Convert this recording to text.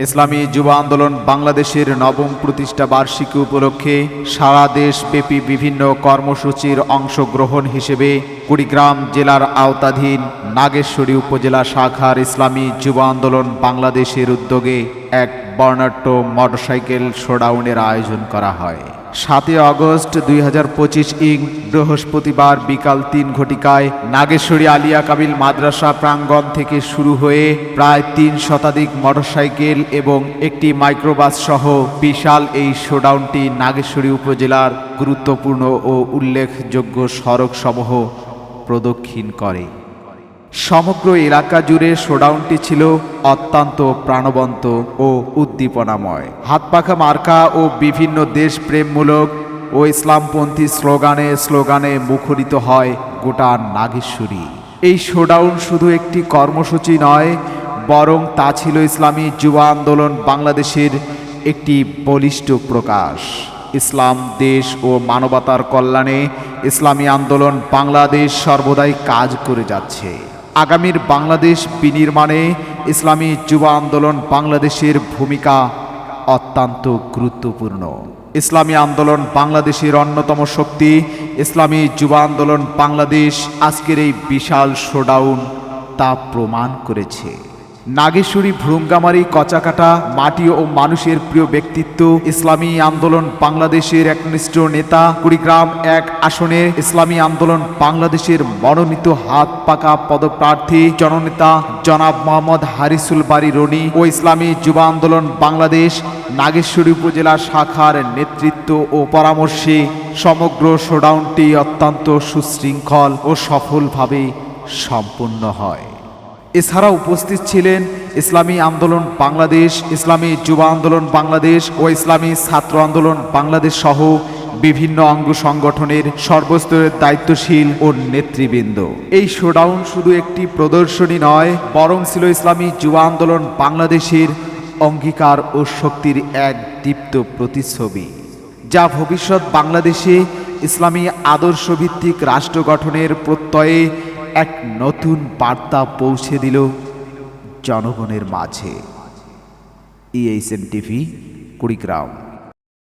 ইসলামী যুব আন্দোলন বাংলাদেশের নবম প্রতিষ্ঠা বার্ষিকী উপলক্ষে সারা দেশব্যাপী বিভিন্ন কর্মসূচির অংশগ্রহণ হিসেবে কুড়িগ্রাম জেলার আওতাধীন নাগেশ্বরী উপজেলা শাখার ইসলামী যুব আন্দোলন বাংলাদেশের উদ্যোগে এক বর্ণাঢ্য মোটরসাইকেল শোডাউনের আয়োজন করা হয়। সাতই আগস্ট দুই হাজার পঁচিশ ইং বৃহস্পতিবার বিকাল তিন ঘটিকায় নাগেশ্বরী আলিয়া কাবিল মাদ্রাসা প্রাঙ্গণ থেকে শুরু হয়ে প্রায় তিন শতাধিক মোটরসাইকেল এবং একটি মাইক্রোবাস সহ বিশাল এই শোডাউনটি নাগেশ্বরী উপজেলার গুরুত্বপূর্ণ ও উল্লেখযোগ্য সড়কসমূহ প্রদক্ষিণ করে। সমগ্র এলাকা জুড়ে শোডাউনটি ছিল অত্যন্ত প্রাণবন্ত ও উদ্দীপনাময়। হাতপাখা মার্কা ও বিভিন্ন দেশপ্রেমমূলক ও ইসলামপন্থী স্লোগানে স্লোগানে মুখরিত হয় গোটা নাগেশ্বরী। এই শোডাউন শুধু একটি কর্মসূচি নয়, বরং তা ছিল ইসলামী যুব আন্দোলন বাংলাদেশের একটি বলিষ্ঠ প্রকাশ। ইসলাম, দেশ ও মানবতার কল্যাণে ইসলামী আন্দোলন বাংলাদেশ সর্বদাই কাজ করে যাচ্ছে। আগামীর বাংলাদেশ বিনির্মাণে ইসলামী যুব আন্দোলন বাংলাদেশের ভূমিকা অত্যন্ত গুরুত্বপূর্ণ। ইসলামী আন্দোলন বাংলাদেশের অন্যতম শক্তি। ইসলামী যুব আন্দোলন বাংলাদেশ আজকের এই বিশাল শোডাউন তা প্রমাণ করেছে। নাগেশ্বরী ভ্রুঙ্গামারি কচাকাটা মাটি ও মানুষের প্রিয় ব্যক্তিত্ব, ইসলামী আন্দোলন বাংলাদেশের একনিষ্ঠ নেতা, কুড়িগ্রাম এক আসনে ইসলামী আন্দোলন বাংলাদেশের মনোনীত হাত পাকা পদপ্রার্থী, জননেতা জনাব মোহাম্মদ হারিসুল বাড়ি রনি ও ইসলামী যুব আন্দোলন বাংলাদেশ নাগেশ্বরী উপজেলা শাখার নেতৃত্ব ও পরামর্শে সমগ্র শোডাউনটি অত্যন্ত সুশৃঙ্খল ও সফলভাবে সম্পূর্ণ হয়। এছাড়া উপস্থিত ছিলেন ইসলামী আন্দোলন বাংলাদেশ, ইসলামী যুব আন্দোলন বাংলাদেশ ও ইসলামী ছাত্র আন্দোলন বাংলাদেশ সহ বিভিন্ন অঙ্গ সংগঠনের সর্বস্তরের দায়িত্বশীল ও নেতৃবৃন্দ। এই শোডাউন শুধু একটি প্রদর্শনী নয়, বরং ছিল ইসলামী যুব আন্দোলন বাংলাদেশের অঙ্গীকার ও শক্তির এক দীপ্ত প্রতিচ্ছবি, যা ভবিষ্যৎ বাংলাদেশে ইসলামী আদর্শভিত্তিক রাষ্ট্র গঠনের প্রত্যয়ে এক নতুন বার্তা পৌঁছে দিল জনগণের মাঝে। EHN TV Kurigram.